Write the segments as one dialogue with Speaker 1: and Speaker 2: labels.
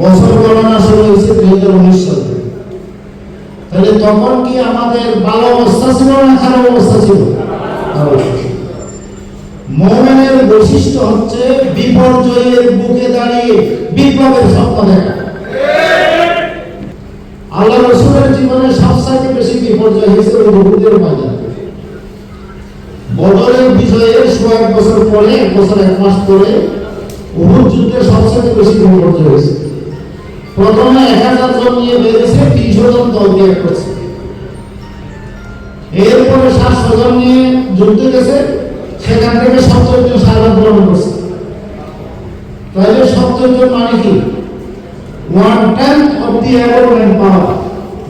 Speaker 1: বছর গণনা শুরু হয়েছে দুই হাজার উনিশ সাল। তাহলে তখন কি আমাদের ভালো অবস্থা ছিল না খারাপ অবস্থা ছিল? মোমেনের বৈশিষ্ট্য হচ্ছে বিপর্যয়ের বুকে দাঁড়িয়ে বিপ্লবের স্বপ্ন দেখা। আল্লাহ রসুলের জীবনে সবচাইতে বেশি বিপর্যয় হয়েছে ওই বহুদের ময়দানে। বদরের বিজয়ের সোয়া বছর পরে, এক বছর এক মাস পরে উহুদ যুদ্ধে সবচেয়ে বেশি বিপর্যয় হয়েছে। প্রথমে এক হাজার জন নিয়ে বেরিয়েছে, তিনশো জন দল দিয়ে করছে। এরপরে সাতশো জন নিয়ে যুদ্ধে গেছে, সেখান থেকে সত্তর জন সারা গ্রহণ করছে। তাহলে সত্তর জন মানে কি? One tenth of the available power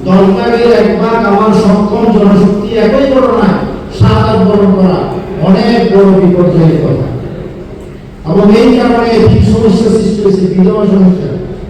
Speaker 1: দলটাকে এক ভাগ আমার সক্ষম জনশক্তি একই না আট বরণ করা অনেক বড় বিপর্যয়ের কথা। এবং এই কারণে কি সমস্যা সৃষ্টি হয়েছে বিধবা সমস্যা।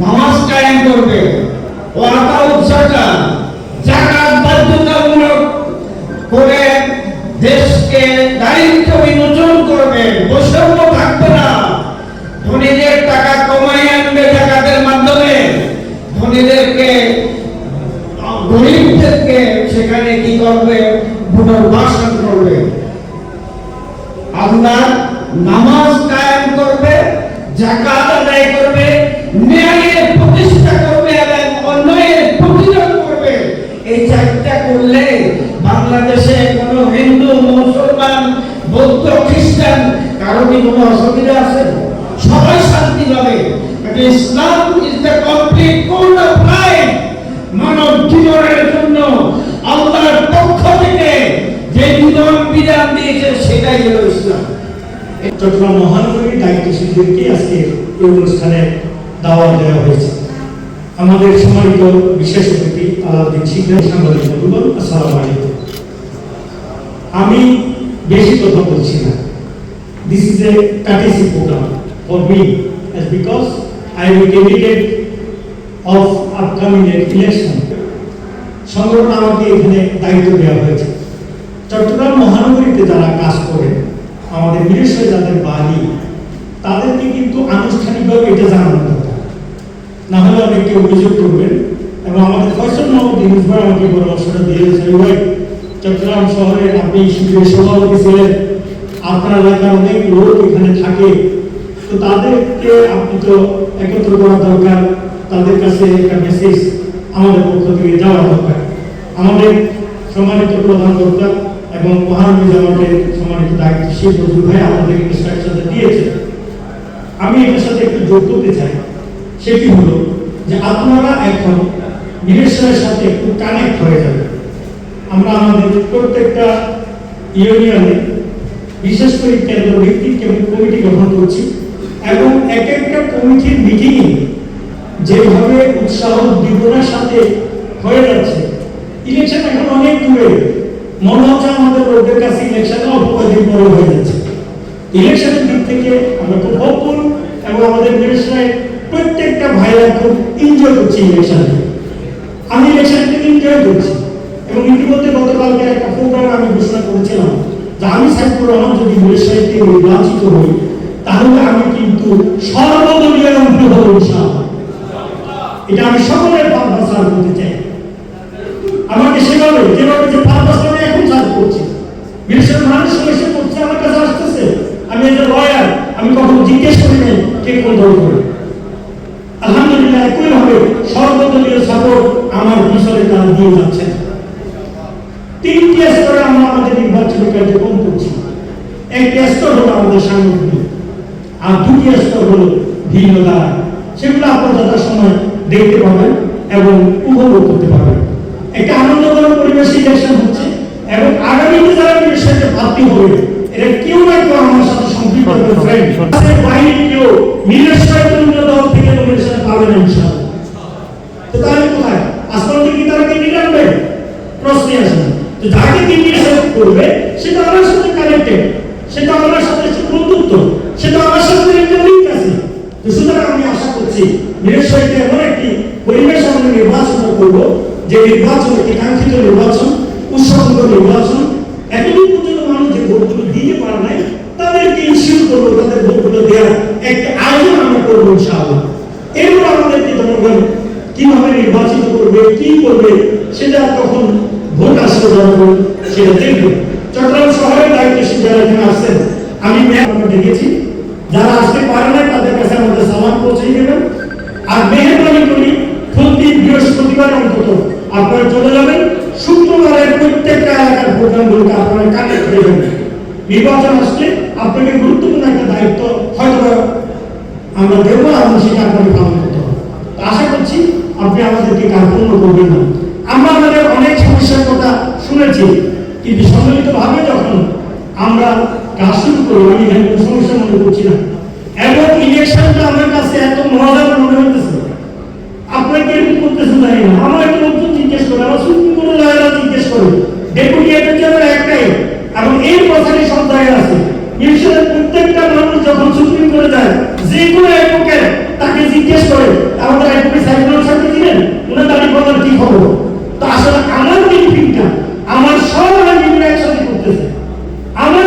Speaker 2: নামাজ কায়েম করবে। ও আতাউস যাকাত যাকাত বাধ্যতামূলক করে দেশকে দারিদ্র বিমোচন করবে। বৈষম্য থাকবে না। ধনীদের টাকা কমাই আনবে জাকাতের মাধ্যমে। ধনীদেরকে, গরিবদেরকে সেখানে কি করবে? পুনর্বাসন করবে। আপনার নামাজ কায়েম করবে, জাকাত বাংলাদেশে কোনো হিন্দু, মুসলমান, বৌদ্ধ, খ্রিস্টান, কারও কি কোনো অসুবিধা আছে? সবাই শান্তি পাবে। Islam is the complete code of life মানব জীবনের জন্য। আল্লাহর পক্ষ থেকে যে জীবন বিধান দিয়েছে, সেটাই হলো ইসলাম।
Speaker 3: চট্টগ্রাম মহানগরীর দায়িত্বশীলদেরকে আজকে এই অনুষ্ঠানে দাওয়াত দেওয়া হয়েছে। আমাদের সম্মানিত বিশেষ অতিথি আলাউদ্দিন শিকদার সাংবাদিক বন্ধুগণ, আসসালামু আলাইকুম। আমি বেশি কথা বলছি না। This is a courtesy program for me as because I am candidate of upcoming election সংগঠন আমাকে এখানে দায়িত্ব দেওয়া হয়েছে। চট্টগ্রাম মহানগরীতে যারা কাজ করেন, আমাদের বিশেষভাবে যাদের বাড়ি, তাদেরকে কিন্তু আনুষ্ঠানিকভাবে এটা জানানো দরকার না হলে অনেকে অভিযোগ করবেন এবং আমাদের মোহাম্মদ ইউনুস ভাই আমাকে পরামর্শটা দিয়েছে। চট্টগ্রাম শহরে আপনি শিবিরের সভাপতি ছিলেন। আপনার এলাকার অনেক লোক এখানে থাকে। তো তাদেরকে আপনি তো একত্র করা দরকার। তাদের কাছে একটা মেসেজ আমাদের পক্ষ থেকে যাওয়া দরকার। আমাদের সম্মানিত প্রধান বক্তা এবং মহানবী জামাতের সম্মানিত দায়িত্বশীল বন্ধু ভাই আমাদের ইনস্ট্রাকশনটা দিয়েছে আমি এটার সাথে একটু যোগ করতে চাই। সেটি হলো যে আপনারা এখন নিবেশনের সাথে একটু কানেক্ট হয়ে যাবে আমরা আমাদের প্রত্যেকটা ইউনিয়নে, বিশেষ করে কেন্দ্র ভিত্তিক কমিটি গঠন করছি এবং এক একটা কমিটির মিটিংয়ে যেভাবে উৎসাহ উদ্দীপনার সাথে হয়ে যাচ্ছে ইলেকশন এখন অনেক দূরে। মনে হচ্ছে আমাদের লোকদের কাছে ইলেকশন অল্প পরে হয়ে যাচ্ছে। ইলেকশনের দিক থেকে আমরা খুব হোপফুল এবং আমাদের দেশের প্রত্যেকটা ভাইরা খুব এনজয় করছে ইলেকশন আমি ইলেকশনকে এনজয় করছি। এবং ইতিমধ্যে গতকালকে একটা প্রোগ্রাম আমি ঘোষণা করেছিলাম যে আমি সাইফুর রহমান যদি দেশকে নির্বাচিত হই, তাহলে আমি কিন্তু সর্বদলীয় মন্ত্রী হব এটা আমি সকলের করতে চাই। আমাকে সেভাবে, যেভাবে যে আমি এখন করছি মানুষ এসে করছে আমার কাছে আসতেছে। আমি এজ লয়ার আমি কখনো জিজ্ঞেস করি নাই কে কোন দল করে। আলহামদুলিল্লাহ, একইভাবে সর্বদলীয় সাপোর্ট আমার পিছনে তারা দিয়ে যাচ্ছেন। স্তরে আমরা আমাদের নির্বাচনী কার্যক্রম করছি। একটি স্তর হলো আমাদের সাংগঠনিক। আর দুটি স্তর হলো ভিন্ন দ্বারা। সেগুলো আপনারা যথাসময় দেখতে পাবেন এবং উপভোগ করতে পারবেন। একটা আনন্দকর পরিবেশে ইলেকশন হচ্ছে এবং আগামীতে যারা ইলেকশনে প্রার্থী হবে এরা কেউ না কেউ আমার সাথে সম্পৃক্ত ফ্রেন্ড বাহিনী নিরস্বয় অন্য দল থেকে নমিনেশন পাবে না ইনশাআল্লাহ তো তাহলে কোথায় আসমান থেকে কি তারা কিনে আনবে প্রশ্নই আসে না। তো যাকে কিনে সেট করবে সেটা আমার সাথে কানেক্টেড সেটা আমার সাথে বন্ধুত্ব সেটা আমার সাথে একটা লিঙ্ক আছে তো সুতরাং আমি আশা করছি নিরস্বয়কে এমন একটি পরিবেশ আমরা নির্বাচন করব যে নির্বাচন একটি কাঙ্ক্ষিত নির্বাচন উৎসবমুখ নির্বাচন, এতদিন পর্যন্ত মানুষ যে ভোটগুলো দিতে পারে নাই, তাদেরকে ইনশিওর করব, তাদের ভোটগুলো দেওয়ার একটা আয়োজন আমরা করব ইনশাআল্লাহ। এরপর আমাদেরকে জনগণ কীভাবে নির্বাচিত করবে, কি করবে, সেটা তখন ভোট আসলে জনগণ সেটা দেখবে। চট্টগ্রাম শহরের দায়িত্বশীল যারা এখানে আসছেন, আমি ম্যাপ আমরা দেখেছি যারা আসতে পারে না তাদের কাছে আমাদের সালাম পৌঁছে দেবেন আর মেহরবানি করি প্রতি বৃহস্পতিবার অন্তত আপনারা চলে যাবেন শুক্রবারের প্রত্যেকটা এলাকার প্রোগ্রামগুলোকে আপনারা কানেক্ট দেবেন নির্বাচন আসলে আপনাকে গুরুত্বপূর্ণ একটা দায়িত্ব হয়তো আমরা দেবো এবং সেটা আপনাকে পালন করতে হবে। তো আশা করছি আপনি আমাদেরকে কার্পণ্য করবেন না। আমরা আমাদের অনেক সমস্যার কথা শুনেছি, কিন্তু সম্মিলিতভাবে যখন আমরা কাজ শুরু করি, আমি এখানে কোনো সমস্যা মনে করছি না। এবং ইলেকশনটা আমার কাছে এত মজার মনে হইতেছে। আপনাকে কীরকম করতেছেন জানি না। আমার একটা জিজ্ঞেস করে আমার সুপ্রিম কোর্টের লয়াররা জিজ্ঞেস করে ডেপুটি অ্যাটর্নি একটাই এবং এই কথাটি সব জায়গায় আছে ইলেকশনের প্রত্যেকটা মানুষ যখন সুপ্রিম কোর্টে যায় যে কোনো অ্যাডভোকেট তাকে জিজ্ঞেস করে আমাদের অ্যাডভোকেট সাইফুল সাহেব ছিলেন উনার দাবি বলার কি খবর তো আসলে আমার বেনিফিটটা আমার সব আইনজীবীরা একসাথে করতেছে আমার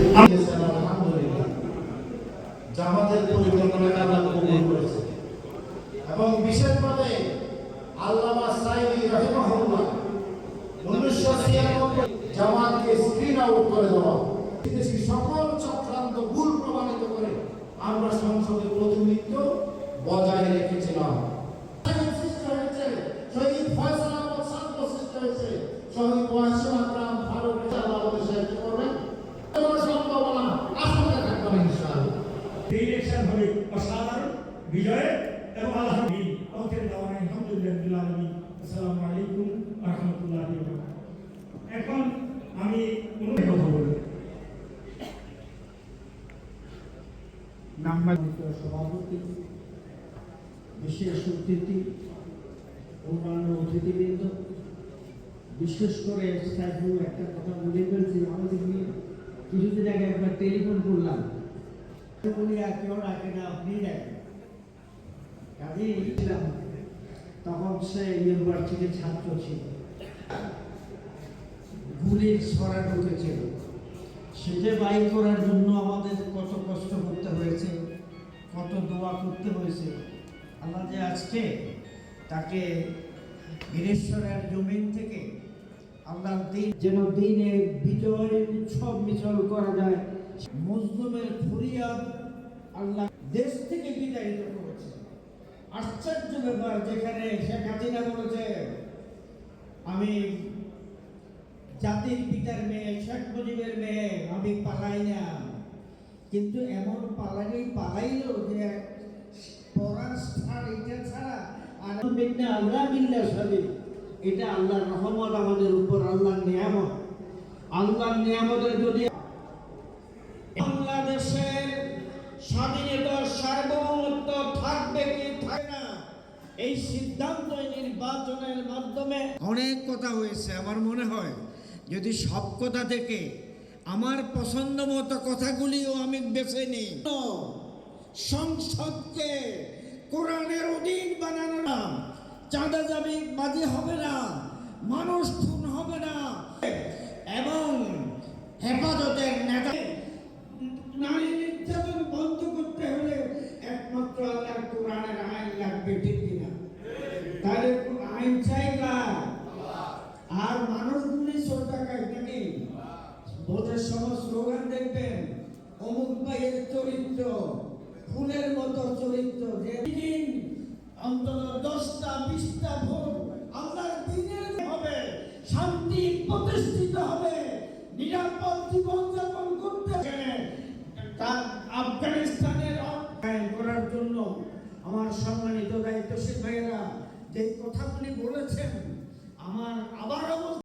Speaker 1: জামাতকে স্ক্রিন আউট করে দেওয়া। বিদেশি সকল চক্রান্ত ভুল প্রমাণিত করে আমরা সংসদে প্রতিনিধিত্ব বজায় রেখেছিলাম। শহীদ ফয়সাল আহমদ শান্ত হয়েছে, শহীদ ওয়াসিম আকরাম ফারুক আল্লাহ আমাদের সাহায্য করবেন? কোনো সম্ভাবনা? আশঙ্কা থাকবে না ইনশাআল্লাহ।
Speaker 3: ইলেকশন হবে অসাধারণ বিজয়ে এবং আলহামদুলিল্লাহ আমাদের দাওয়ানে আলহামদুলিল্লাহ আলামিন। আসসালামু আলাইকুম ওয়া রাহমাতুল্লাহি ওয়া বারাকাতুহু এখন আমি কোনো কথা বলব
Speaker 2: নাম্বারিত সভাপতি বিশেষ অতিথি, অন্যান্য অতিথিবৃন্দ, বিশেষ করে একটা কথা বলে ফেলছি, আমাদের নিয়ে কিছুদিন আগে একবার টেলিফোন করলাম। উনি কেউ না আপনি কাজেই তখন সে ইউনিভার্সিটির ছাত্র ছিল। গুলির ছড়া ঢুকেছিল সেটা বাইর করার জন্য আমাদের কত কষ্ট করতে হয়েছে কত দোয়া করতে হয়েছে। আল্লাহ যে আজকে তাকে বীরেশ্বরের জমিন থেকে আল্লাহর দিন যেন দিনে বিজয় উৎসব মিছিল করা যায়। মজলুমের ফরিয়াদ আল্লাহ দেশ থেকে বিতাড়িত করেছে আশ্চর্য ব্যাপার যেখানে শেখ হাসিনা বলেছে, আমি জাতির পিতার মেয়ে, শেখ মুজিবের মেয়ে, আমি পালাই না। কিন্তু এমন পালানি পালাইলো যে পড়ার স্থান এটা ছাড়া আর আল্লাহ বিল্লা সাবি। এটা আল্লাহর রহমত আমাদের উপর, আল্লাহর নিয়ামত। আল্লাহর নিয়ামতের যদি বাংলাদেশের স্বাধীনতা সার্বভৌমত্ব থাকবে কি থাকে না, এই সিদ্ধান্ত নির্বাচনের মাধ্যমে অনেক কথা হয়েছে। আমার মনে হয় যদি সব কথা থেকে আমার পছন্দ মতো কথাগুলিও আমি বেছে নিই। সংসদকে কোরআনের অধীন বানানো না চাঁদা যাবি, বাজি হবে না, মানুষ খুন হবে না, এবং মাইন্ড দেখবেন, অমুক ভাইয়ের চরিত্র, ফুলের মতো চরিত্র যে দিন অন্তত দশটা, বিশটা ভোট আল্লাহর দিনের হবে, শান্তি প্রতিষ্ঠিত হবে, নিরাপদ জীবনযাপন করতে তার আফগানিস্তানের করার জন্য আমার সম্মানিত দায়িত্বশীল ভাইয়েরা যে কথাগুলি বলেছেন, আমার আবারও